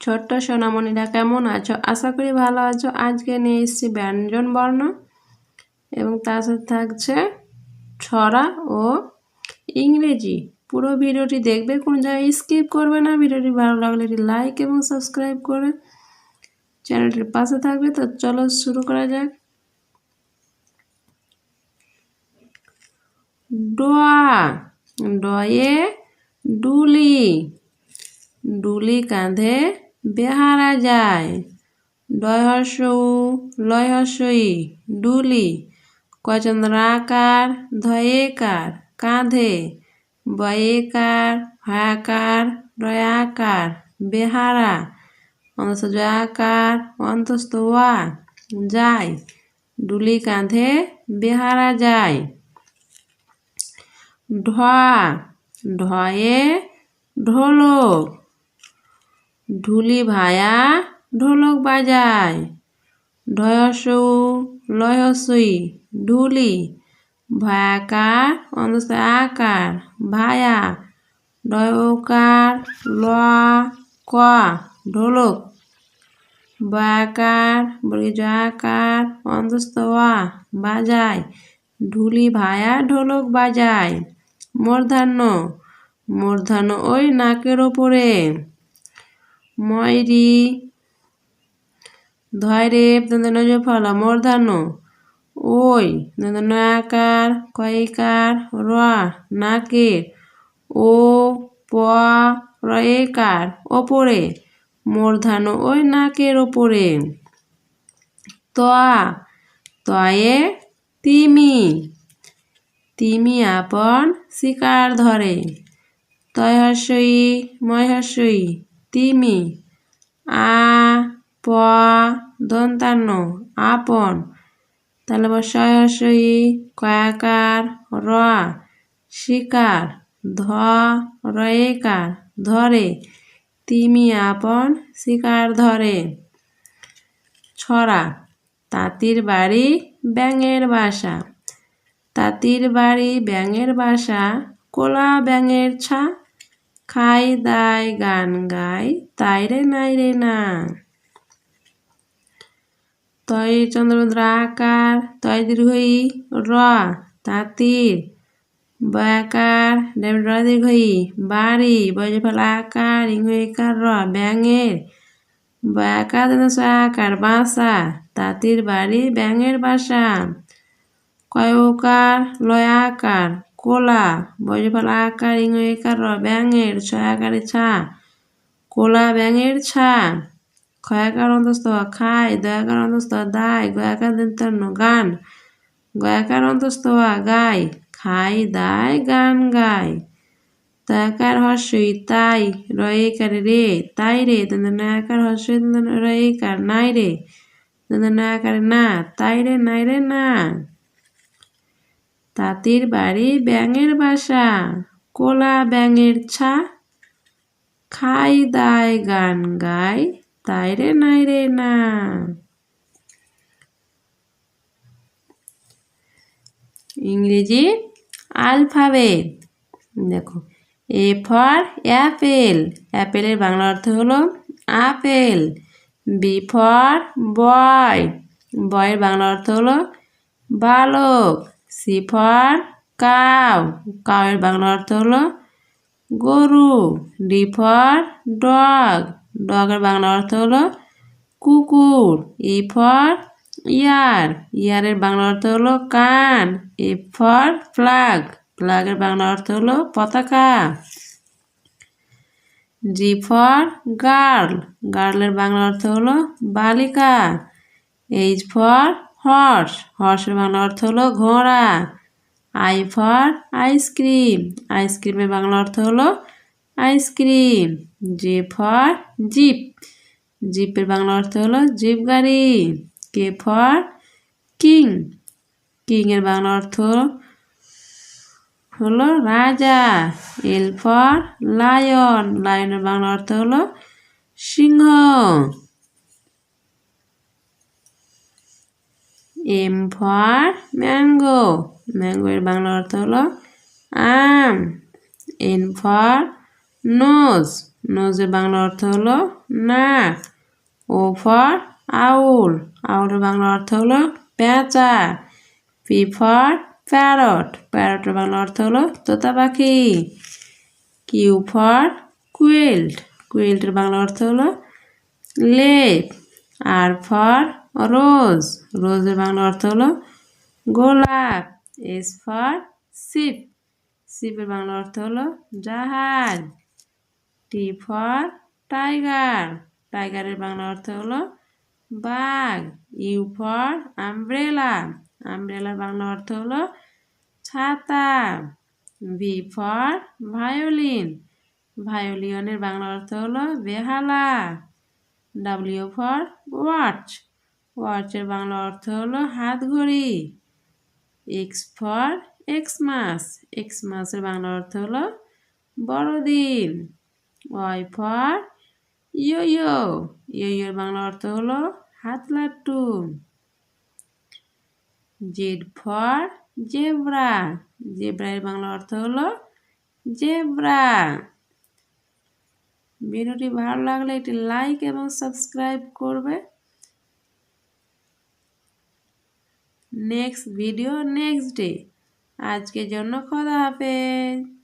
ছোট্ট সোনামণিরা কেমন আছো? আশা করি ভালো আছো। আজকে নিয়ে এসেছি ব্যঞ্জন বর্ণ এবং তার সাথে থাকছে ছড়া ও ইংরেজি। পুরো ভিডিওটি দেখবে, কোন জায়গায় স্কিপ করবে না। ভিডিওটি ভালো লাগলে এটি লাইক এবং সাবস্ক্রাইব করে চ্যানেলটির পাশে থাকবে। তো চলো শুরু করা যাক। ডোয়া, ডয়ে, ডুলি ডুলি কাঁধে বেহারা যায় ডয় হর্ষৌ লয় হর্ষই ডুলি কচন্দ্রাকার ধয়েকার, কাঁধে, বয়েকার হয়াকার রয়াকার, বেহারা অন্তস্থ জয়াকার অন্তস্থ ওয়া যায়, ডুলি কাঁধে বেহারা যায় ঢয়ে, ঢোলক ঢুলি ভায়া, ঢোলক বাজায়। ঢয়সৌ, লয়সই, ঢুলি, ভায়াকার অন্তস্থ আকার ভায়া ডয়কার ল ক ঢোলক বয়াকার বর্গীজয়াকার অন্তস্থ ওয়া বাজায়। ঢুলি ভায়া, ঢোলক বাজায়। মূর্ধান্য মূর্ধান্য ওই নাকের ওপরে। ময়রি ধয়রে দন্তনজ ফলা মূর্ধান্য ওই দন্তনয়াকার কয়িকার র নাকের ও প রয়েকার ওপরে মূর্ধান্য ওই নাকের ওপরে। তয়া, তয়ে, তিমি তিমি আপন শিকার ধরে। তয়হস্যই, ময়হস্যই তিমি। আ প আপন। তাহলে বসয়হস্যই কয়াকার র। শিকার। ধ রয়েকার। ধরে। তিমি আপন, শিকার ধরে। ছড়া। তাঁতির বাড়ি ব্যাঙের বাসা। তাঁতির বাড়ি ব্যাঙের বাসা, কোলা ব্যাঙের ছা। খাই দায় গান গাই তাই রে নাই রে না তয় চন্দ্রভদ্র আকার তয় দীর্ঘই র তাঁতির বয়াকার র দীর্ঘই বাড়ি বয়ফল আকার ইংকার র ব্যাঙের বয়াকার আকার বাসা তাঁতির বাড়ি ব্যাঙের বাসা কয়কার লয়াকার কোলা বজ্রফল আকার ইংকার ব্যাঙের ছয়াকারে ছা কোলা ব্যাঙের ছা ক্ষয়াকার অন্তস্থ খায় দয়াকার অন্তস্থ দায় গয়াকার দন্তন্য গান গয়াকার অন্তস্থ গায় খাই দায় গান গায় দয়াকার হর্ষই তাই রয়েকার রে তাই রে দন্তনায়াকার হর্ষই রয়েকার নাই রে দন্তনায়াকার না তাই রে নাই রে না তাঁতির বাড়ি ব্যাঙের বাসা, কোলা ব্যাঙের ছা। খাই দায় গান গায়, তাই রে নাই রে না। ইংরেজি আলফাবেট। দেখো, এ ফর অ্যাপেল। অ্যাপেলের বাংলা অর্থ হলো আপেল। B for boy. বয়ের বাংলা অর্থ হলো বালক। সি ফর কাউ কাউয়ের বাংলা অর্থ হলো গরু। ডি ফর ডগ ডগের বাংলা অর্থ হলো কুকুর। ই ফর ইয়ার ইয়ারের বাংলা অর্থ হলো কান। ই ফর ফ্লাগ ফ্লাগের বাংলা অর্থ হলো পতাকা। জি ফর গার্ল গার্লের বাংলা অর্থ হলো বালিকা। এইচ ফর হর্স হর্সের বাংলা অর্থ হলো ঘোড়া। I for ice cream. আইসক্রিমের বাংলা অর্থ হলো ice cream. J for jeep. জিপের Bangla অর্থ হলো জিপ গাড়ি। K for king. কিংয়ের বাংলা অর্থ হলো রাজা। L for lion. লায়নের বাংলা অর্থ হলো সিংহ। এম ফর ম্যাঙ্গো ম্যাঙ্গো এর বাংলা অর্থ হলো আম। এন ফর নোজ নোজের বাংলা অর্থ হলো নাক। ও ফর আউল আউলের বাংলা অর্থ হলো পেঁচা। পি ফর প্যারট প্যারটের বাংলা অর্থ হলো তোতা পাখি। কিউ ফর কুইল্ট কুইল্টের বাংলা অর্থ হলো লেপ। আর ফর রোজ রোজের বাংলা অর্থ হলো গোলাপ এস ফর শিপ শিপের বাংলা অর্থ হলো জাহাজ টি ফর টাইগার টাইগারের বাংলা অর্থ হলো বাঘ ইউ ফর আমব্রেলা আমব্রেলার বাংলা অর্থ হলো ছাতা ভি ফর ভায়োলিন ভায়োলিয়নের বাংলা অর্থ হলো বেহালা। ডাব্লিউ ফর ওয়াচ ওয়াচের বাংলা অর্থ হলো হাত ঘড়ি। এক্স ফর এক্স মাস এক্স মাসের বাংলা অর্থ হলো বড়দিন। ওয়াই ফর ইয়ো ইয়ো ইয়োর বাংলা অর্থ হলো হাত লাট্টু। জেড ফর জেব্রা জেব্রা এর বাংলা অর্থ হলো জেব্রা ভিডিওটি ভালো লাগলে একটি লাইক এবং সাবস্ক্রাইব করবে। Next video, next day. আজকের জন্য খোদা হাফেজ।